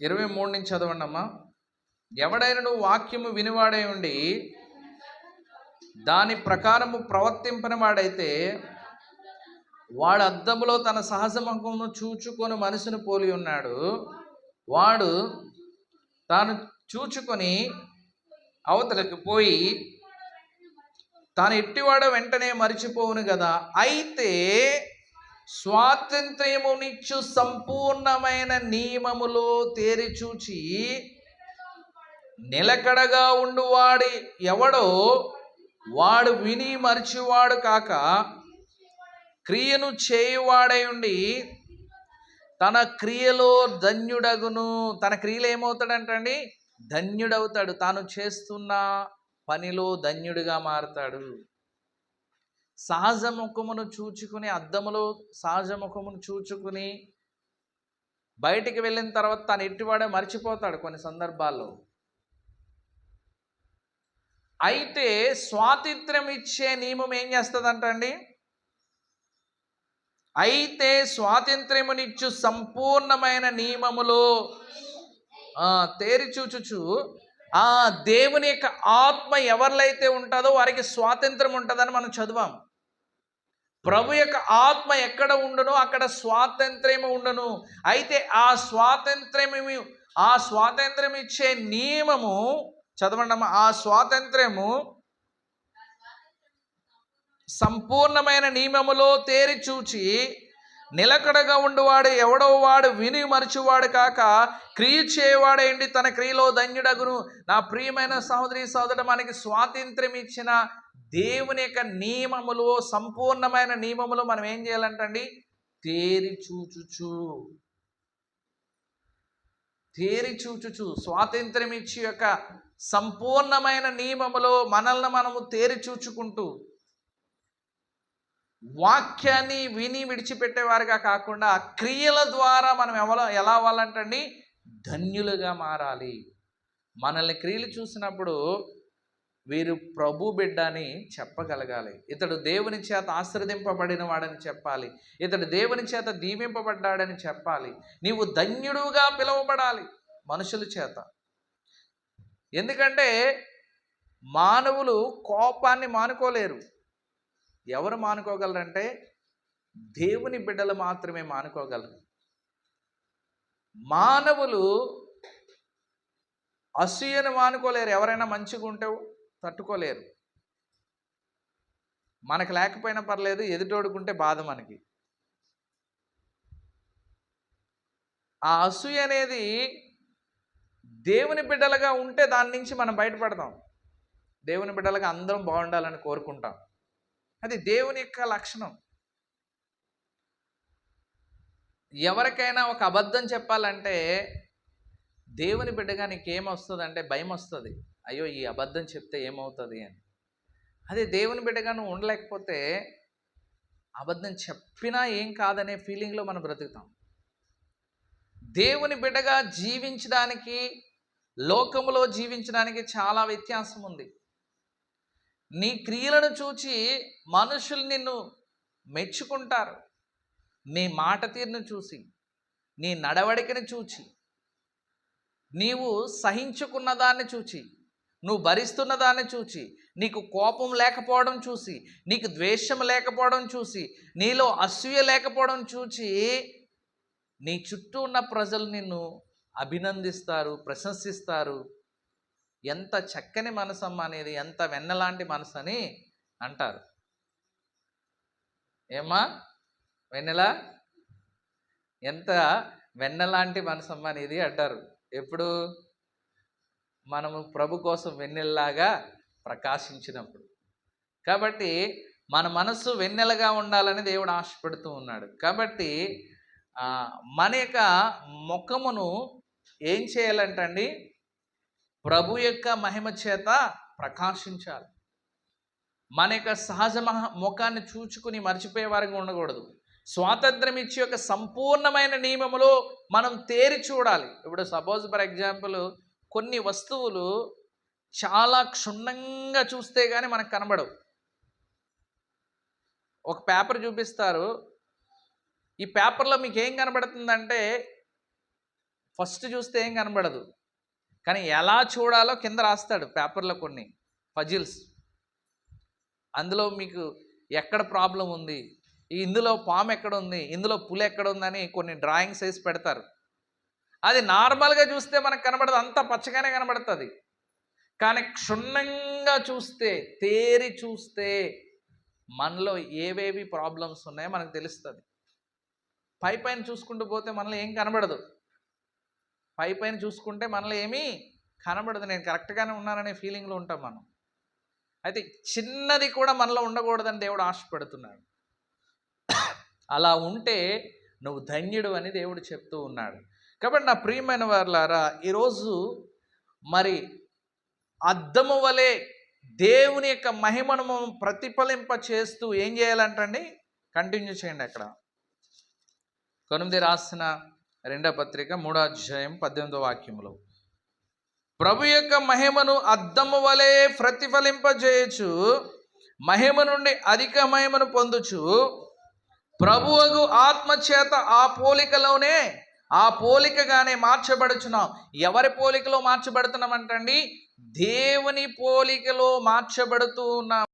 ఇరవై మూడు నుంచి చదవండి అమ్మా. ఎవడైనను వాక్యము వినివాడై ఉండి దాని ప్రకారము ప్రవర్తింపని వాడైతే వాడు అద్దములో తన సహజ ముఖమును చూచుకొని మనసును పోలి ఉన్నాడు. వాడు తాను చూచుకొని అవతలకు పోయి తాను ఎట్టివాడో వెంటనే మరిచిపోవును కదా. అయితే స్వాతంత్ర్యమునిచ్చు సంపూర్ణమైన నియమములో తేరిచూచి నిలకడగా ఉండువాడి ఎవడో వాడు విని మరిచివాడు కాక క్రియను చేయువాడై ఉండి తన క్రియలో ధన్యుడగును. తన క్రియలు ఏమవుతాడంటండి? ధన్యుడవుతాడు. తాను చేస్తున్న పనిలో ధన్యుడిగా మారతాడు. సహజముఖమును చూచుకుని అద్దములో సహజముఖమును చూచుకుని బయటికి వెళ్ళిన తర్వాత తను ఎట్టివాడే మర్చిపోతాడు కొన్ని సందర్భాల్లో. అయితే స్వాతంత్ర్యం ఇచ్చే నియమం ఏం చేస్తుందంటండి? అయితే స్వాతంత్ర్యమునిచ్చు సంపూర్ణమైన నియమములో తేరి చూచుచు ఆ దేవుని యొక్క ఆత్మ ఎవరిలైతే ఉంటుందో వారికి స్వాతంత్రం ఉంటుందని మనం చదివాం. ప్రభు యొక్క ఆత్మ ఎక్కడ ఉండునో అక్కడ స్వాతంత్ర్యం ఉండును. అయితే ఆ స్వాతంత్ర్యము ఆ స్వాతంత్ర్యం ఇచ్చే నియమము చదవండి ఆ స్వాతంత్ర్యము సంపూర్ణమైన నియమములో తేరి చూచి నిలకడగా ఉండువాడు ఎవడో వాడు విని మరచువాడు కాక క్రియ చేయవాడేంటి తన క్రియలో ధన్యుడగును. నా ప్రియమైన సహోదరి సహోదరు మనకి స్వాతంత్ర్యం ఇచ్చిన దేవుని యొక్క నియమములు సంపూర్ణమైన నియమములు మనం ఏం చేయాలంటండి? తేరి చూచుచు. తేరి చూచుచు. స్వాతంత్ర్యం ఇచ్చి యొక్క సంపూర్ణమైన నియమములో మనల్ని మనము తేరి చూచుకుంటూ వాక్యాన్ని విని విడిచిపెట్టేవారుగా కాకుండా క్రియల ద్వారా మనం ఎవరో ఎలా అవ్వాలంటండి? ధన్యులుగా మారాలి. మనల్ని క్రియలు చూసినప్పుడు వీరు ప్రభు బిడ్డ అని చెప్పగలగాలి. ఇతడు దేవుని చేత ఆశ్రదింపబడిన వాడని చెప్పాలి. ఇతడు దేవుని చేత దీవింపబడ్డాడని చెప్పాలి. నీవు ధన్యుడుగా పిలువబడాలి మనుషుల చేత. ఎందుకంటే మానవులు కోపాన్ని మానుకోలేరు. ఎవరు మానుకోగలరంటే దేవుని బిడ్డలు మాత్రమే మానుకోగలరు. మానవులు అసూయను మానుకోలేరు. ఎవరైనా మంచిగా ఉంటే తట్టుకోలేరు. మనకు లేకపోయినా పర్లేదు ఎదుటోడుకుంటే బాధ మనకి. ఆ అసూయ అనేది దేవుని బిడ్డలుగా ఉంటే దాని నుంచి మనం బయటపడతాం. దేవుని బిడ్డలుగా అందరం బాగుండాలని కోరుకుంటాం. అది దేవుని యొక్క లక్షణం. ఎవరికైనా ఒక అబద్ధం చెప్పాలంటే దేవుని బిడ్డగా నీకేమొస్తుంది అంటే భయం వస్తుంది అయ్యో ఈ అబద్ధం చెప్తే ఏమవుతుంది అని. అదే దేవుని బిడ్డగా నువ్వు ఉండలేకపోతే అబద్ధం చెప్పినా ఏం కాదనే ఫీలింగ్లో మనం బ్రతుకుతాం. దేవుని బిడ్డగా జీవించడానికి లోకంలో జీవించడానికి చాలా వ్యత్యాసం ఉంది నీ క్రియలను చూచి మనుషులు నిన్ను మెచ్చుకుంటారు. నీ మాట తీరును చూసి నీ నడవడికను చూచి నీవు సహించుకున్న దాన్ని చూచి నువ్వు భరిస్తున్న దాన్ని చూచి నీకు కోపం లేకపోవడం చూసి నీకు ద్వేషం లేకపోవడం చూసి నీలో అసూయ లేకపోవడం చూచి నీ చుట్టూ ఉన్న ప్రజలు నిన్ను అభినందిస్తారు ప్రశంసిస్తారు. ఎంత చక్కని మనసమ్మ అనేది ఎంత వెన్నలాంటి మనసు అని అంటారు. ఏమ్మా? వెన్నెల? ఎంత వెన్నలాంటి మనసమ్మ అనేది అంటారు. ఎప్పుడు? మనము ప్రభు కోసం వెన్నెల్లాగా ప్రకాశించినప్పుడు. కాబట్టి మన మనస్సు వెన్నెలగా ఉండాలని దేవుడు ఆశపడుతూ ఉన్నాడు. కాబట్టి మన యొక్క ముఖమును ఏం చేయాలంటండి? ప్రభు యొక్క మహిమ చేత ప్రకాశించాలి. మన యొక్క సహజ మహ ముఖాన్ని చూచుకుని మర్చిపోయే వారికి ఉండకూడదు. స్వాతంత్రం ఇచ్చి యొక్క సంపూర్ణమైన నియమములో మనం తేరి చూడాలి. ఇప్పుడు సపోజ్ ఫర్ ఎగ్జాంపుల్ కొన్ని వస్తువులు చాలా క్షుణ్ణంగా చూస్తే కానీ మనకు కనబడవు. ఒక పేపర్ చూపిస్తారు. ఈ పేపర్లో మీకు ఏం కనబడుతుందంటే ఫస్ట్ చూస్తే ఏం కనబడదు. కానీ ఎలా చూడాలో కింద రాస్తాడు పేపర్లో కొన్ని పజిల్స్. అందులో మీకు ఎక్కడ ప్రాబ్లం ఉంది? ఇందులో పాము ఎక్కడ ఉంది? ఇందులో పులి ఎక్కడ ఉందని కొన్ని డ్రాయింగ్స్ వేసి పెడతారు. అది నార్మల్గా చూస్తే మనకు కనబడదు. అంత పచ్చగానే కనబడుతుంది. కానీ క్షుణ్ణంగా చూస్తే తేరి చూస్తే మనలో ఏవేవి ప్రాబ్లమ్స్ ఉన్నాయో మనకు తెలుస్తుంది. పై పైన చూసుకుంటూ పోతే మనలో ఏం కనబడదు. పై పైన చూసుకుంటే మనలో ఏమీ కనబడదు. నేను కరెక్ట్గానే ఉన్నాననే ఫీలింగ్లో ఉంటాం మనం. అయితే చిన్నది కూడా మనలో ఉండకూడదని దేవుడు ఆశపడుతున్నాడు. అలా ఉంటే నువ్వు ధన్యుడు అని దేవుడు చెప్తూ ఉన్నాడు. కాబట్టి నా ప్రియమైన వారులారా ఈరోజు మరి అద్దము వలె దేవుని యొక్క మహిమను ప్రతిఫలింప చేస్తూ ఏం చేయాలంటండి? కంటిన్యూ చేయండి అక్కడ. కొనుమిది రాసిన రెండవ పత్రిక మూడో అధ్యాయం పద్దెనిమిదో వాక్యములో. ప్రభు యొక్క మహిమను అద్దము వలె ప్రతిఫలింపజేయచు మహిమ నుండి అధిక మహిమను పొందుచు. ప్రభువగు ఆత్మ చేత ఆ పోలికలోనే ఆ పోలికగానే మార్చబడుచున్నాం. ఎవరి పోలికలో మార్చబడుతున్నామంటండి? దేవుని పోలికలో మార్చబడుతూ ఉన్నాం.